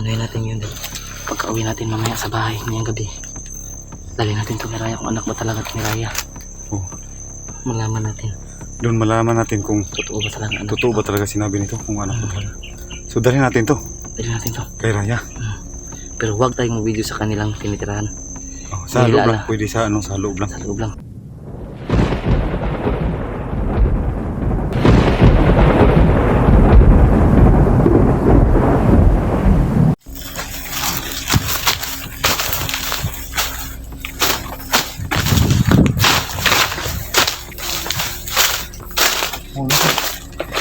ano natin yun. Pagka uwi natin mamaya sa bahay ngayong gabi. Dali natin to ni Raya kung anak ba talaga to ni Raya. Oh. Malaman natin. Doon malaman natin kung Totoo ba talaga anak. totoo ba talaga sinabi nito kung ano ba talaga. So dali natin to Dali natin to. kay Raya. Pero huwag tayong mag-video sa kanilang tinitirahan. Oh, sa loob lang. Pwede sa ano sa loob lang. Sa loob lang.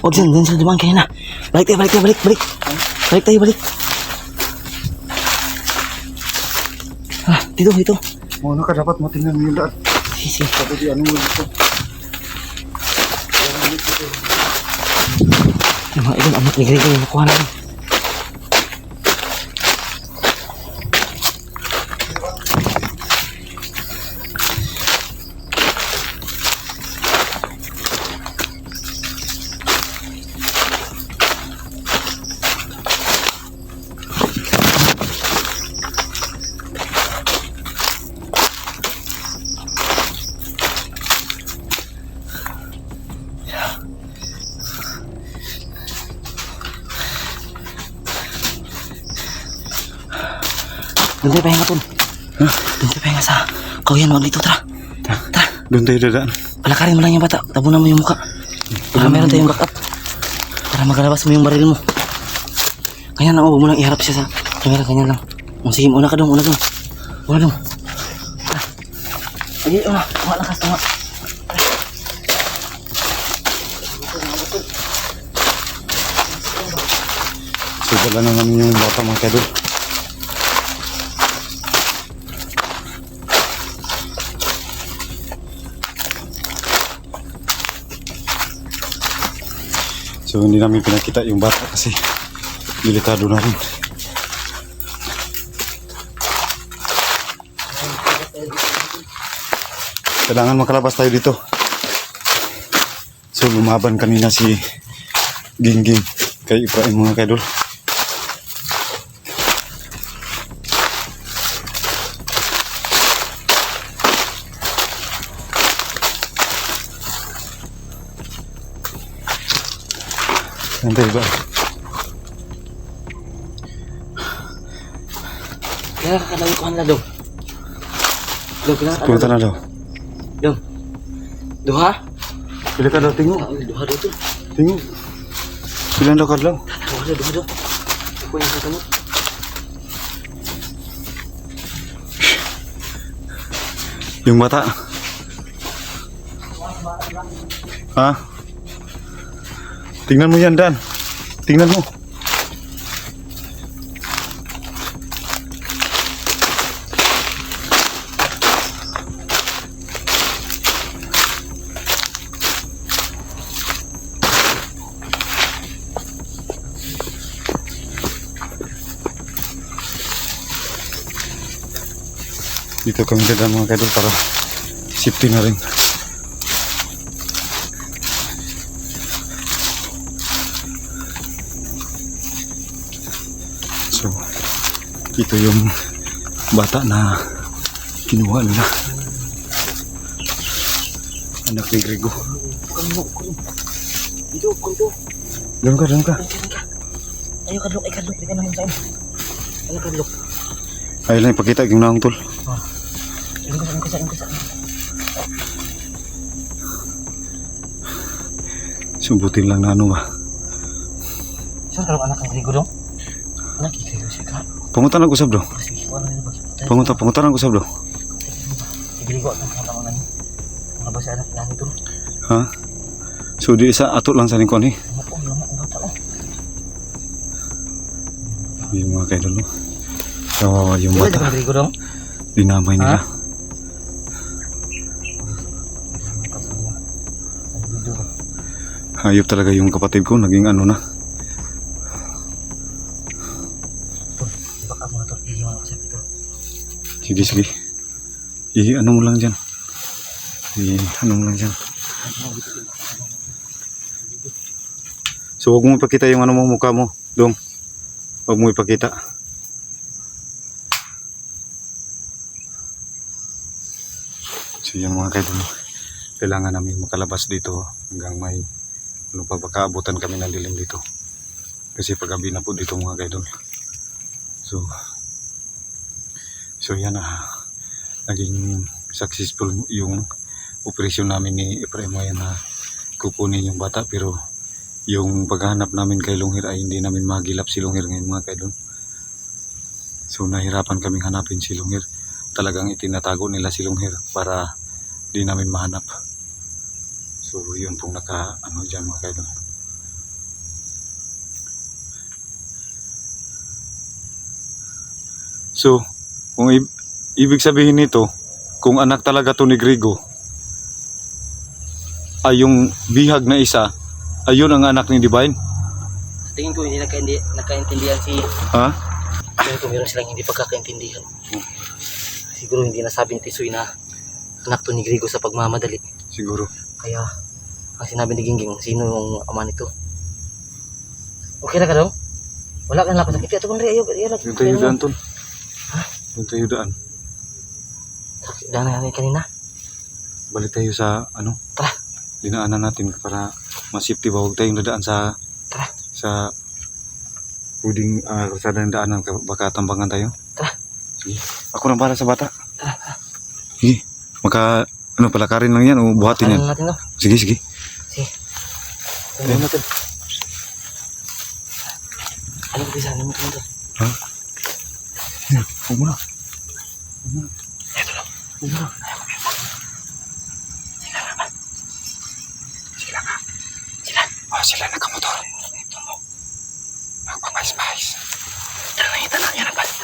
Huwag dyan, dyan sa dumaan kayo na. Balik tayo, balik tayo, balik, balik. Balik tayo, balik. Ah, dito, dito. Ano ka dapat matingnan mo yung daan. Sige, sige. Sabi di ano mo dito. Mga ibang anak ni Grego yung nakuha namin. Doon tayo pahinga, Tol. Doon tayo pahinga sa kauyan. Huwag dito, tara. Tara. Doon tayo dadaan. Palakarin mo lang yung bata. Tabunan mo yung muka. Para meron tayong backup. Para magalabas mo yung baril mo. Kanya na, oh, huwag mo lang iharap siya sa camera. Kanya lang. Oh, sige, una ka dong, una dong. Una dong. Tara. Sige, una. Tunga lakas, tunga. So dala na namin yung bata mga kadol. So hindi namin pinakita yung bata kasi delikado na rin. Kailangan makalabas tayo dito. So lumaban kanina si Gingging kay Ibrahim mga kadol. Nanti ba? Kaya kakalayo ko kanila, dong. Dong, kailangan Punta na daw. Dong. Duha? Pila ka daw tingo. Ah, Duha dito. Tingo. Pila daw ka lang. Duha, duha, duha. Ako yung sasamot. Yung bata. Ha? Tingnan mo yan, Dan. Tingnan mo. Dito kami dadaan mga kadol para safety na rin. Ito yung bata na kinuha nila. Anak ni Grego. Dito, kuno. Doon ka, doon ka. Ayaw kadlok, ay kadlok. Di ka naman saan. Ayaw kadlok. Ayun lang, ipakita yung naong tol. Ayun ka saan, ka saan, ka saan. Subutin lang na ano ba. Saan ka anak ng Grigo dong? Anak, ikrigo siya ka. Pangutan ang usab do. Kasi wala na ba? Pangutan, pangutan ang usab do. Igrigo at ang mga tangan niya. Mga ba siya anak namin dong? Ha? So di isa ato lang sa lingkon eh. Ano po, lama ang bata oh. Yung mga kaidol no. Kawawa yung Di ba bata. ng Grigo dong? Dinamay nila. Hayop talaga yung kapatid ko. Naging ano na. Sige, sige. I ano mo lang dyan. I ano mo lang dyan. So huwag mo ipakita yung ano mo, mukha mo. Dong. Huwag mo ipakita. So yan mga kaidol. Kailangan namin makalabas dito hanggang may ano pa baka abutan kami ng dilim dito. Kasi paggabi na po dito mga kaidol. So So yan ah. Naging successful yung operasyon namin ni Ephraim Wayan na kukunin yung bata pero yung paghahanap namin kay Lunghir ay hindi namin magilap si Lunghir ngayon mga kaidol. So nahirapan kaming hanapin si Lunghir. Talagang itinatago nila si Lunghir para di namin mahanap. So yun pong naka ano dyan mga kaidol. So kung ibig sabihin nito kung anak talaga to ni Grigo ay yung bihag na isa ayun ang anak ni Divine. Sa tingin ko hindi nagkaindi, nagkaintindihan si... Ha? Tingin ko meron silang hindi pagkakaintindihan. Siguro hindi nasabi ni Tisoy na anak to ni Grigo sa pagmamadali. Siguro. Kaya, ang sinabi ni Gingging, sino yung ama nito? Okay na ka daw? Wala kang lakas. Sakit ito kung rin. Ayaw, ayaw. Yung tayo daan tol. Yung tayo daan. Daan na natin kanina. Balik tayo sa ano? Tara. Dinaanan natin para masipti ba? Huwag tayong dadaan sa Tara. sa puding uh, kalsada ng daanan ka- baka tambangan tayo. Tara. Sige. Ako nang para sa bata. Tara. Sige. Maka ano palakarin lang yan o buhatin yan. Natin to? Sige, sige. Sige. Ano natin? Ano ko bisa? Ano mo? Ha? Huwag mo na. Ito lang. Ito lang. Ah, sila nakamotor. Ito mo. Magpapais-pais. Tara na, ito na. Yan ang balik.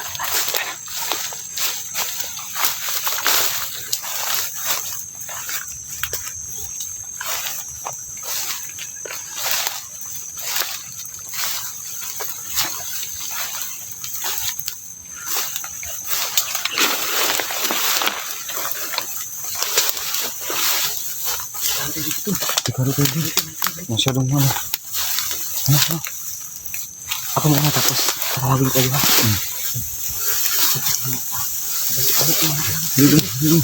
Ikaw tayo dito. Masyadong ano. Ako muna tapos. Tatawagin ko kayo ha. Dito, dito.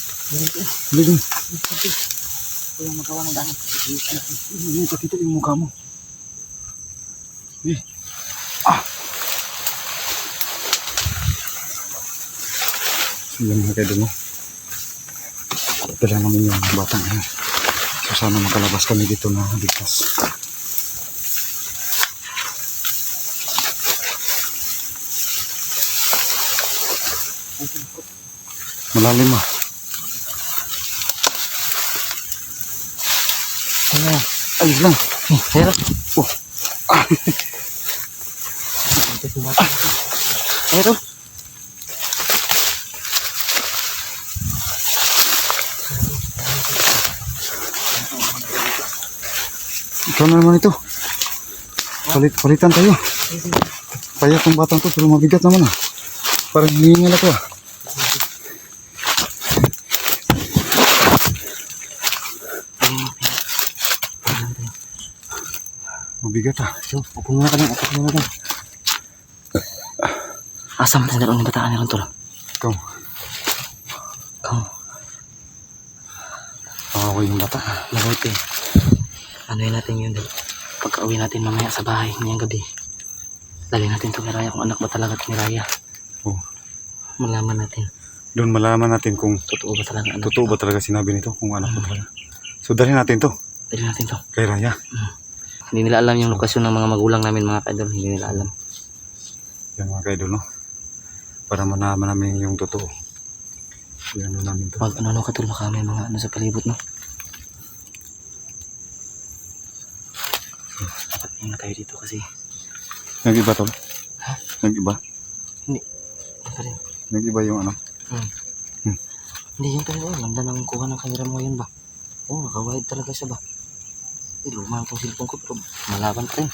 Dito. Ito yung magawa ng daan. Hindi, pakita yung mukha mo. Eh. Ah. Yan mga kaidol mo. Dala namin yung batang yan. So sana makalabas kami dito na ligtas. Malalim ah. Ano? Ayos lang. Eh. Oh. Meron. Ikaw na naman ito. Palit, palitan tayo. Payat ng batang to pero mabigat naman ah. Parang hiningal ako ah. Mabigat ah. So, upo muna ka lang. Upo muna ka lang. Asam tayo ng bataan nilang to. Ikaw. Kang, Pakaway yung bata. mabuti. Ano yun natin yun? Dal? Pagka uwi natin mamaya sa bahay ngayong gabi. Dali natin to ni Raya kung anak ba talaga to ni Raya. Oh. Malaman natin. Doon malaman natin kung Totoo ba talaga anak? totoo ba talaga sinabi nito kung anak ba talaga. So dali natin to Dali natin to. kay Raya. Hindi nila alam yung lokasyon ng mga magulang namin mga kaidol. Hindi nila alam. Yan mga kaidol no. Para manaman namin yung totoo. Yan ano namin to. Mag ano ano katulong kami mga ano sa palibot no. Ingat tayo dito kasi Nag-iba to? Ha? Nag-iba? hindi. Ano rin? Nag-iba yung ano? Hmm. Hmm. Hindi yun talaga. oh. Ganda ng kuha ng camera mo yun ba? Oo, oh, nakawide talaga siya ba? Eh, luma itong cellphone ko pero malaban pa rin.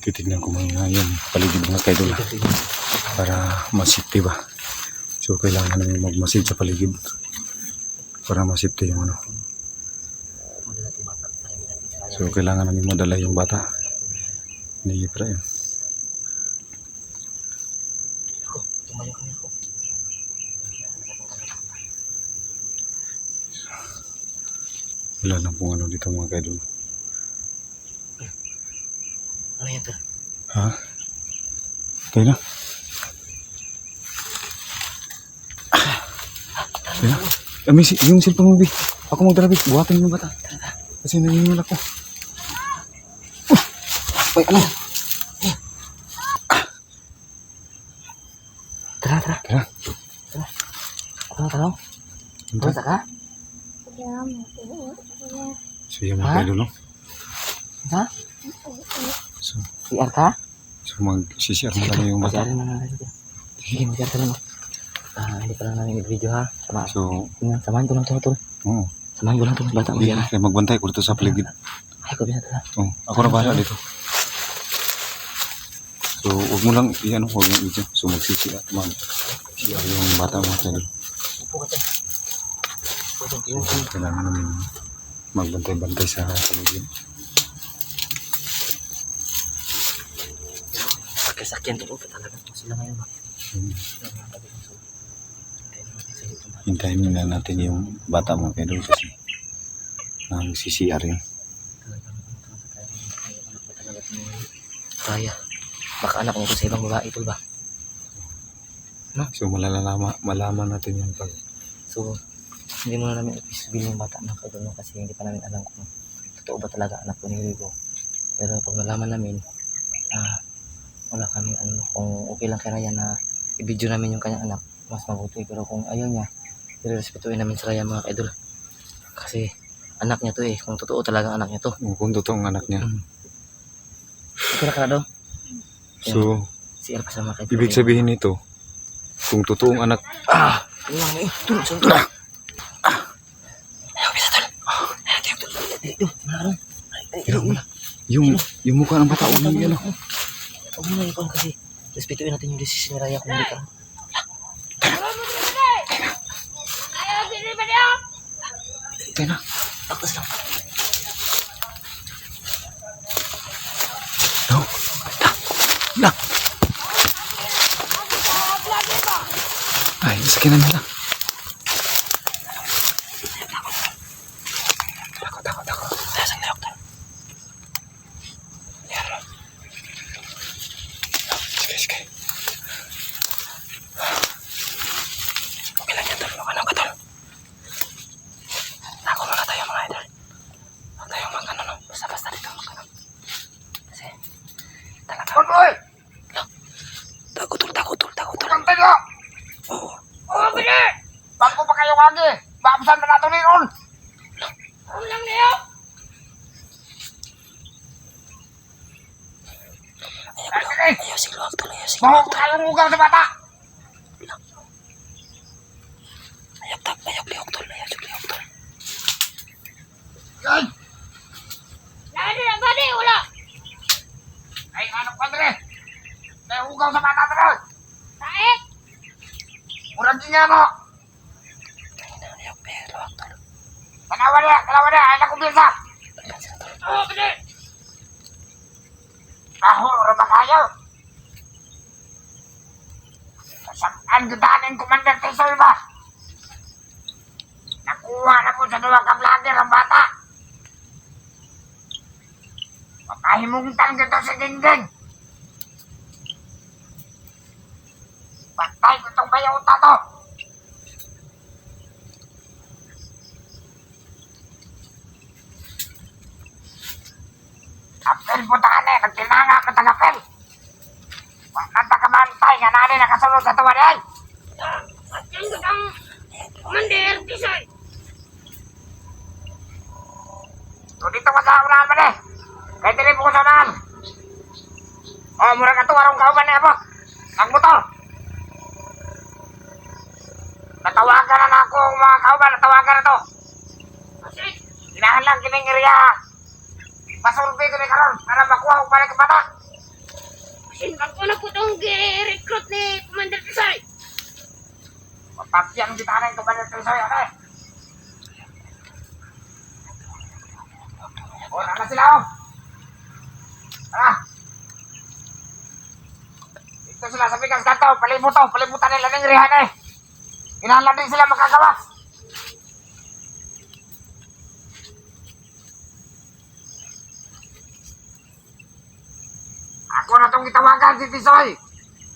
Titignan ko muna yung paligid mga kaidol ah, para masipti ba. So kailangan namin magmasid sa paligid para masipti yung ano. So kailangan namin madala yung bata ni Efraim. Wala lang pong ano dito mga kaidol. Ano yan ka? Ha? Kayo na? Kayo na? Ah, yung cellphone mo, Bi. Ako magdala, Bi. Buhatin yung bata. Kasi nangingal ako. Uy, ano? Eh. Tara, tara. Tara. Ano tara? Ito. Basta ka? So yung mga Ha? kaidol, no? Ha? So, CR ka? so mag-CCR mo lang yung bata. Mag-CR na lang dito. Sige, mag-CR ka lang. oh. Ah, hindi pa lang namin i-video ha. Sama, So, Tingnan, samahan ko lang to, tol. oo. Samahan ko lang to, bata. Hindi, Mag-CR ha. kaya magbantay ko dito sa paligid. Ay, ko bisa tara. Oh, ako na bahala dito. So, huwag mo lang, i-ano, huwag mo i-video. So, mag-CCR, mag yung bata mga kaidol. Upo ka tayo. Upo ka tayo. So, kailangan namin magbantay-bantay sa paligid. Pagkasakyan to, upo talaga. Sila ngayon ba? Hmm. Hintayin muna natin yung bata mga kaidol kasi nag-CCR yun. Kaya. Baka anak ko sa ibang babae, tol ba? So, malalama, malaman natin yan pag So, hindi muna namin ipisbil yung bata ng kadol no, kasi hindi pa namin alam kung totoo ba talaga anak ko ni Rigo. Pero pag nalaman namin, ah, wala kami ano, kung okay lang kay Ryan na i-video namin yung kanyang anak, mas mabuti. Pero kung ayaw niya, irerespetuin namin sa Ryan mga idol. Kasi anak niya to eh, kung totoo talaga anak niya to. kung totoong anak niya. Okay na ka na daw? So, Si El kasama kay ibig sabihin nito, kung totoong anak, Ah! Ano lang eh? Tol, saan tol? Ah! Ayaw, bisa tol. Ayaw, dili, Ano? Ay, ay, Ayaw, dili, yung, yung mukha ng bata, Huwag mo ano. Huwag mo na ikaw kasi respetuin natin yung decision ni Raya kung hindi ka. Kaya na. Taktas lang. No. Na. Ay, sakinan nila. Takot, takot, takot. Lasang na doktor. Sige, sige. Okay lang yan tol. Okay lang ka tol. Nako muna tayo mga idol. Huwag tayong mag ano no. Basta-basta dito mag ano. Kasi talaga. Oy! Takot tol, takot tol, takot tol. Kantay ka! Oo. Oo, bili! Bago pa kayo wagi! Baabsan na nato ni Ron! Ulang niyo! Ay, sige! Ayaw si Luwag tol, ayaw si Baho Luwag ko tol. kayong ugaw sa bata! Ayaw tap, ayaw liwag tol, ayaw si Liwag tol. Ay! Lagi na ba di? Wala. Ay, ano pa dire? May ugaw sa bata dire! Taek. Murag din nga mo! Ayaw, ayaw Luwag tol. Tanawa niya! Tanawa niya! Ay, nakumbisa! Balikan sila tol. Oo, bili! Baho, rama kayo! Saan gitanin Commander Tisoy ba? Nakuha na ko sa dua ka vlogger ang bata. Papahimuntan kita sa dingding. Patay ko itong bayauta to. Apel po tahan eh, nagtinanga ka tagapel. Nanta ka mantay, nga nani nakasunod sa tuwa niyan. Yan ang commander Tisoy. So dito ka sa unahan mo eh. Kahit po ko sa unahan. Oh, mura ka to, warong kauban niya po. Ang motor. Natawagan na ako mga kauban, natawagan na to. Kasi Inahan lang kining area. Masurvey ko ni karon para makuha ko balik ang bata. ko na po itong recruit ni. Pakyang gitaran ko ba na ito sa'yo, okay? Wala na sila, oh! Tara! Dito sila sa pigas kanto, palimuto, palimutan nila ng rihan eh! Hinalan din sila makagawas! Ako na itong itawagan si Tisoy!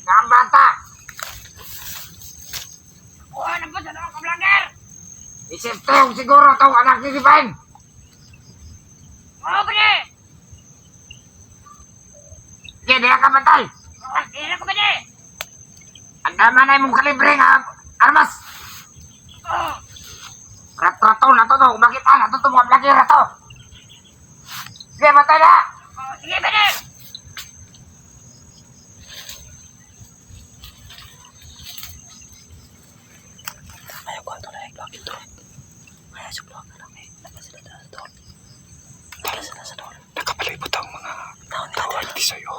Nga ang bata! Isiptong siguro itong anak ni Divine. Oo, pre. Sige, diya ka bantay. Oh, Hindi na ko ba di? Ang dama na imong kalibre nga armas. Oo. Rato-rato na to to. Bakit na to to mga vlogger na to. Sige, bantay na. Nakapasok lang na lang eh. Nakasila na sa door. Nakasila sa door. Nakapalibot ang mga tao at sa'yo.